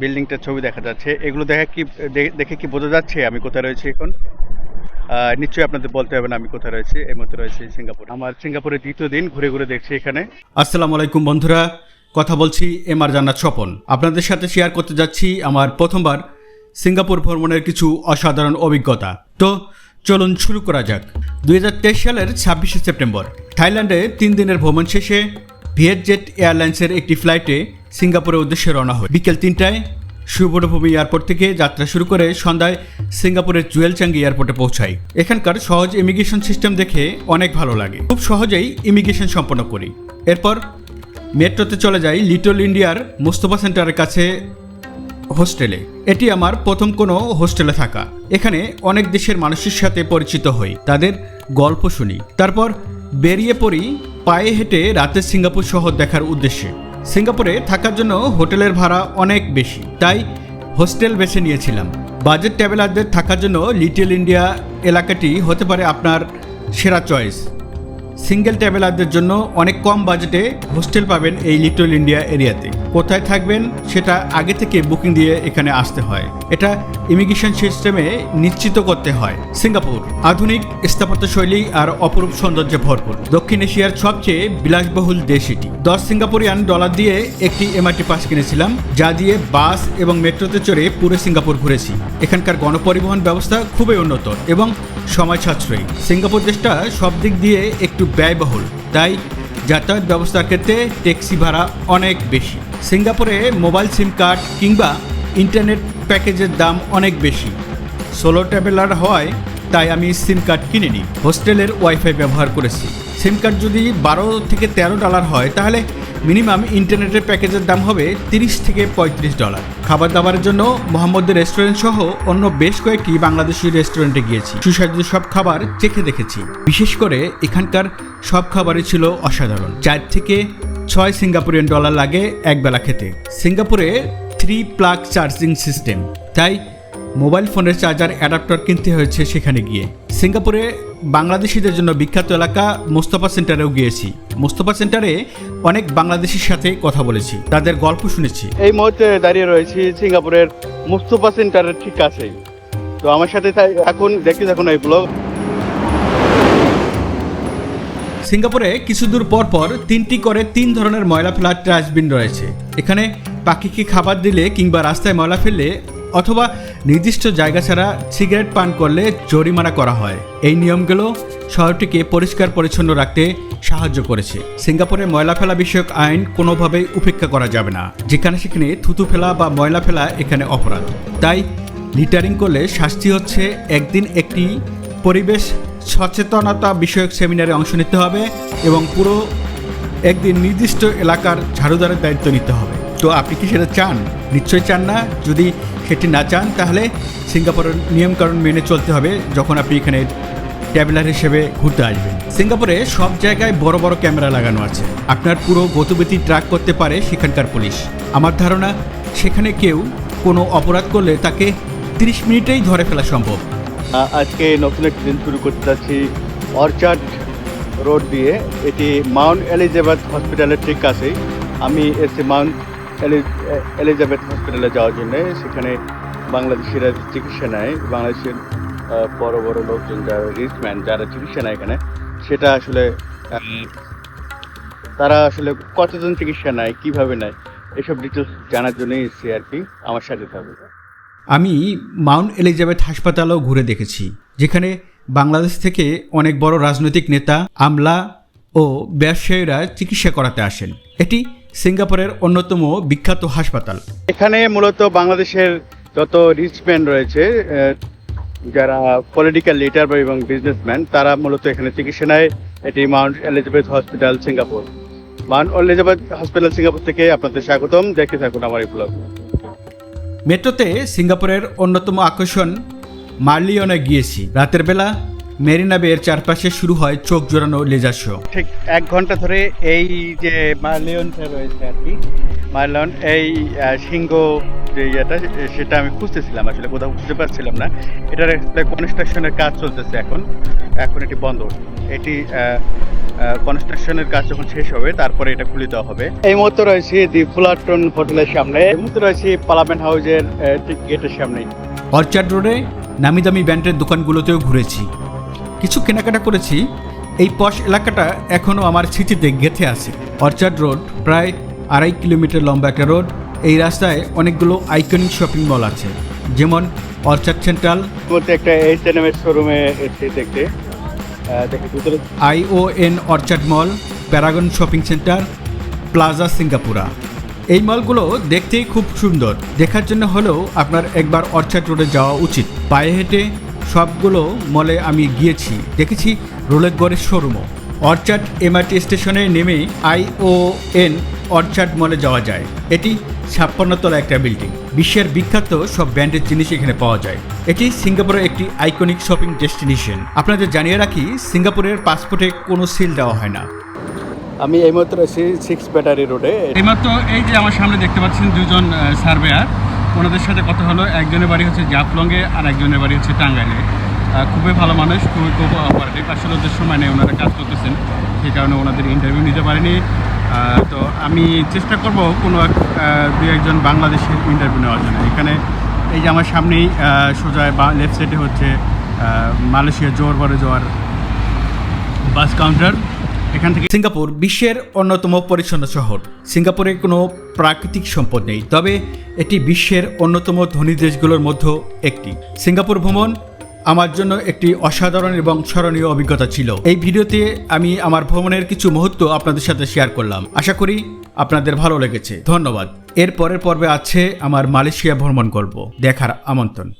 বিল্ডিংটার ছবি দেখা যাচ্ছে। এগুলো দেখা কি দেখে কি বোঝা যাচ্ছে আমি কোথায় রয়েছি এখন? নিশ্চয়ই আপনাদের বলতে হবে না আমি কোথায় রয়েছি, এই মুহূর্তে রয়েছি সিঙ্গাপুর। আমার সিঙ্গাপুরের দ্বিতীয় দিন ঘুরে ঘুরে দেখছি এখানে। আসসালামু আলাইকুম বন্ধুরা, কথা বলছি এম আর জান্নাত স্বপন। আপনাদের সাথে শেয়ার করতে যাচ্ছি আমার প্রথমবার সিঙ্গাপুর ভ্রমণের কিছু অসাধারণ অভিজ্ঞতা। তো চলুন শুরু করা যাক। দুই হাজার তেইশ সালের ছাব্বিশে সেপ্টেম্বর, থাইল্যান্ডে তিন দিনের ভ্রমণ শেষে ভিয়েটজেট এয়ারলাইন্সের একটি ফ্লাইটে সিঙ্গাপুরের উদ্দেশ্যে রওনা হয়। বিকেল তিনটায় সুবর্ণভূমি এয়ারপোর্ট থেকে যাত্রা শুরু করে সন্ধ্যায় সিঙ্গাপুরের জুয়েলচাঙ্গি এয়ারপোর্টে পৌঁছাই এখানকার সহজ ইমিগ্রেশন সিস্টেম দেখে অনেক ভালো লাগে। খুব সহজেই ইমিগ্রেশন সম্পন্ন করি। এরপর মেট্রোতে চলে যাই লিটল ইন্ডিয়ার মোস্তফা সেন্টারের কাছে হোস্টেলে। এটি আমার প্রথম কোনো হোস্টেলে থাকা। এখানে অনেক দেশের মানুষের সাথে পরিচিত হই। তাদের গল্প শুনি। তারপর বেরিয়ে পড়ি পায়ে হেঁটে রাতের সিঙ্গাপুর শহর দেখার উদ্দেশ্যে। সিঙ্গাপুরে থাকার জন্য হোটেলের ভাড়া অনেক বেশি, তাই হোস্টেল বেছে নিয়েছিলাম। বাজেট ট্রাভেলারদের থাকার জন্য লিটল ইন্ডিয়া এলাকাটি হতে পারে আপনার সেরা চয়েস। সিঙ্গেল ট্রাভেলারদের জন্য অনেক কম বাজেটে হোস্টেল পাবেন এই লিটল ইন্ডিয়া এরিয়াতে। কোথায় থাকবেন সেটা আগে থেকে বুকিং দিয়ে এখানে আসতে হয়। এটা ইমিগ্রেশন সিস্টেমে নিশ্চিত করতে হয়। সিঙ্গাপুর, আধুনিক স্থাপত্য শৈলী আর অপরূপ সৌন্দর্যে ভরপুর। দক্ষিণ এশিয়ার সবচেয়ে বিলাসবহুল দেশ এটি। দশ সিঙ্গাপুরিয়ান ডলার দিয়ে একটি এমআরটি পাস কিনেছিলাম, যা দিয়ে বাস এবং মেট্রোতে চড়ে পুরো সিঙ্গাপুর ঘুরেছি। এখানকার গণপরিবহন ব্যবস্থা খুবই উন্নত এবং সময় সাশ্রয়ী সিঙ্গাপুর দেশটা সব দিক দিয়ে একটু ব্যয়বহুল, তাই যাতায়াত ব্যবস্থার ক্ষেত্রে ট্যাক্সি ভাড়া অনেক বেশি। সিঙ্গাপুরে মোবাইল সিম কার্ড কিংবা ইন্টারনেট প্যাকেজের দাম অনেক বেশি। সোলো ট্রাভেলার হয় তাই আমি সিম কার্ড কিনে নিই হোস্টেলের ওয়াইফাই ব্যবহার করেছি। সিম কার্ড যদি বারো থেকে তেরো ডলার হয়, তাহলে মিনিমাম ইন্টারনেটের প্যাকেজের দাম হবে তিরিশ থেকে পঁয়ত্রিশ ডলার। খাবার দাবারের জন্য মোহাম্মদের রেস্টুরেন্ট সহ অন্য বেশ কয়েকটি বাংলাদেশি রেস্টুরেন্টে গিয়েছি। সুস্বাদু সব খাবার চেখে দেখেছি। বিশেষ করে এখানকার সব খাবারই ছিল অসাধারণ। চার থেকে ছয় সিঙ্গাপুরিয়ান ডলার লাগে একবেলা খেতে। সিঙ্গাপুরে থ্রি প্লাগ চার্জিং সিস্টেম তাই মোবাইল ফোনের চার্জার অ্যাডাপ্টার কিনতে হয়েছে সেখানে গিয়ে। সিঙ্গাপুরে বাংলাদেশিদের জন্য বিখ্যাত এলাকা মোস্তফা সেন্টারেও গিয়েছি। মোস্তফা সেন্টারে অনেক বাংলাদেশির সাথে কথা বলেছি তাদের গল্প শুনেছি। এই মুহূর্তে দাঁড়িয়ে রয়েছি সিঙ্গাপুরের মুস্তফা সেন্টারের ঠিক কাছেই। তো আমার সাথে তাই এখন দেখতে থাকুন এই ব্লগ সিঙ্গাপুরে কিছু দূর পর পর তিনটি করে তিন ধরনের ময়লা ফেলার ডাস্টবিন রয়েছে। এখানে পাখিকে খাবার দিলে কিংবা রাস্তায় ময়লা ফেললে অথবা নির্দিষ্ট জায়গা ছাড়া সিগারেট পান করলে জরিমানা করা হয়। এই নিয়মগুলো শহরটিকে পরিষ্কার পরিচ্ছন্ন রাখতে সাহায্য করেছে। সিঙ্গাপুরে ময়লা ফেলা বিষয়ক আইন কোনোভাবেই উপেক্ষা করা যাবে না, যেখানে সেখানে থুতু ফেলা বা ময়লা ফেলা এখানে অপরাধ। তাই লিটারিং করলে শাস্তি হচ্ছে একদিন একটি পরিবেশ সচেতনতা বিষয়ক সেমিনারে অংশ নিতে হবে এবং পুরো একদিন নির্দিষ্ট এলাকার ঝাড়ুদারের দায়িত্ব নিতে হবে। তো আপনি কি সেটা চান? নিশ্চয়ই চান না। যদি সেটি না চান, তাহলে সিঙ্গাপুরের নিয়মকানুন মেনে চলতে হবে যখন আপনি এখানে ট্যাবলার হিসেবে ঘুরতে আসবেন। সিঙ্গাপুরে সব জায়গায় বড় বড় ক্যামেরা লাগানো আছে। আপনার পুরো গতিবিধি ট্র্যাক করতে পারে সেখানকার পুলিশ। আমার ধারণা, সেখানে কেউ কোনো অপরাধ করলে তাকে তিরিশ মিনিটেই ধরে ফেলা সম্ভব। আজকে নতুন একটি দিন শুরু করতে যাচ্ছি। অর্চার্ড রোড দিয়ে। এটি মাউন্ট এলিজাবেথ হসপিটালের ঠিক কাছেই। আমি এসে মাউন্ট এলিজাবেথ হসপিটালে যাওয়ার জন্য। সেখানে বাংলাদেশিরা চিকিৎসা নেয়। বাংলাদেশের বড় বড় লোকজন যারা রিচম্যান যারা চিকিৎসা নেয় এখানে, সেটা আসলে তারা আসলে কতজন চিকিৎসা নেয়, কীভাবে নেয়, এসব ডিটেলস জানার জন্যই এসেছি আর কি। আমার সাথে থাকবে আমি মাউন্ট এলিজাবেথ হাসপাতালও ঘুরে দেখেছি, যেখানে বাংলাদেশ থেকে অনেক বড় রাজনৈতিক নেতা, আমলা ও ব্যবসায়ীরা চিকিৎসা করাতে আসেন। এটি সিঙ্গাপুরের অন্যতম বিখ্যাত হাসপাতাল। এখানে মূলত বাংলাদেশের যত রিচম্যান রয়েছে যারা পলিটিক্যাল লিডার এবং বিজনেসম্যান তারা মূলত এখানে চিকিৎসা নেয় এটি Mount Elizabeth Hospital Singapore. Mount Elizabeth Hospital Singapore থেকে আপনাদের স্বাগতম। দেখতে থাকুন আমার এই ব্লগ মেট্রোতে সিঙ্গাপুরের অন্যতম আকর্ষণ মার্লিয়নে গিয়েছি। রাতের বেলা মেরিনা বের চারপাশে শুরু হয় চোখ জোড়ানো লেজার শো। ঠিক এক ঘণ্টা ধরে এই যে মার্লিয়নটা রয়েছে আর কি মার্লিয়ন এই সিংহ যে ইয়েটা সেটা আমি খুঁজতেছিলাম আসলে কোথাও খুঁজে পাচ্ছিলাম না। এটার কনস্ট্রাকশনের কাজ চলতেছে এখন। এখন এটি বন্ধ। এটি কনস্ট্রাকশনের কাজ যখন শেষ হবে তারপরে এটা খুলে দেওয়া হবে। এই মুহূর্তে রয়েছে দি ফুলারটন হোটেলের সামনে। এই মুহূর্তে রয়েছে পার্লামেন্ট হাউসের ঠিক গেটের সামনেই। অর্চার্ড রোডে নামি দামি ব্যান্ডের দোকানগুলোতেও ঘুরেছি। কিছু কেনাকাটা করেছি। এই পশ এলাকাটা এখনও আমার স্মৃতিতে গেঁথে আছে। অর্চার্ড রোড প্রায় আড়াই কিলোমিটার লম্বা একটা রোড। এই রাস্তায় অনেকগুলো আইকনিক শপিং মল আছে। যেমন অর্চার্ড সেন্ট্রাল। একটা এইচ এন শোরুমে এসে দেখতে। ION Orchard mall Paragon shopping centre Plaza Singapura. এই মলগুলো দেখতেই খুব সুন্দর। দেখার জন্য হলেও আপনার একবার অর্চার্ড রোডে যাওয়া উচিত। পায়ে হেঁটে সবগুলো মলে আমি গিয়েছি। দেখেছি রোলেকগড়ের শোরুমও। অর্চার্ড এমআরটি স্টেশনে নেমে আইওএন অর্চার্ড মলে যাওয়া যায়। এটি ছাপ্পান্নতলা একটা বিল্ডিং। বিশ্বের বিখ্যাত সব ব্র্যান্ডের জিনিস এখানে পাওয়া যায়। এটি সিঙ্গাপুরের একটি আইকনিক শপিং ডেস্টিনেশন। আপনাদের জানিয়ে রাখি সিঙ্গাপুরের পাসপোর্টে কোনো সিল দেওয়া হয় না। আমি এই মুহূর্তে রয়েছি সিক্স ব্যাটারি রোডে। এইমাত্র এই যে আমার সামনে দেখতে পাচ্ছেন দুজন সার্ভেয়ার। ওনাদের সাথে কথা হলো। একজনের বাড়ি হচ্ছে জাফলংয়ে আর একজনের বাড়ি হচ্ছে টাঙ্গাইলে। খুবই ভালো মানুষ, খুবই খুব অপারেটিভ আসলে ওদের সময় নেই ওনারা কাজ করতেছেন। সেই কারণে ওনাদের ইন্টারভিউ নিতে পারিনি। তো আমি চেষ্টা করব কোনো এক দু একজন বাংলাদেশের ইন্টারভিউ নেওয়ার জন্য। এখানে এই যে আমার সামনেই সোজা বা লেফট সাইডে হচ্ছে মালয়েশিয়া জোয়ার বড় জোয়ার বাস কাউন্টার এখান থেকে সিঙ্গাপুর বিশ্বের অন্যতম পরিচ্ছন্ন শহর। সিঙ্গাপুরে কোনো প্রাকৃতিক সম্পদ নেই, তবে এটি বিশ্বের অন্যতম ধনী দেশগুলোর মধ্যে একটি। সিঙ্গাপুর ভ্রমণ আমার জন্য একটি অসাধারণ এবং স্মরণীয় অভিজ্ঞতা ছিল। এই ভিডিওতে আমি আমার ভ্রমণের কিছু মুহূর্ত আপনাদের সাথে শেয়ার করলাম। আশা করি আপনাদের ভালো লেগেছে। ধন্যবাদ। এর পরের পর্বে আছে আমার মালয়েশিয়া ভ্রমণ গল্প। দেখার আমন্ত্রণ।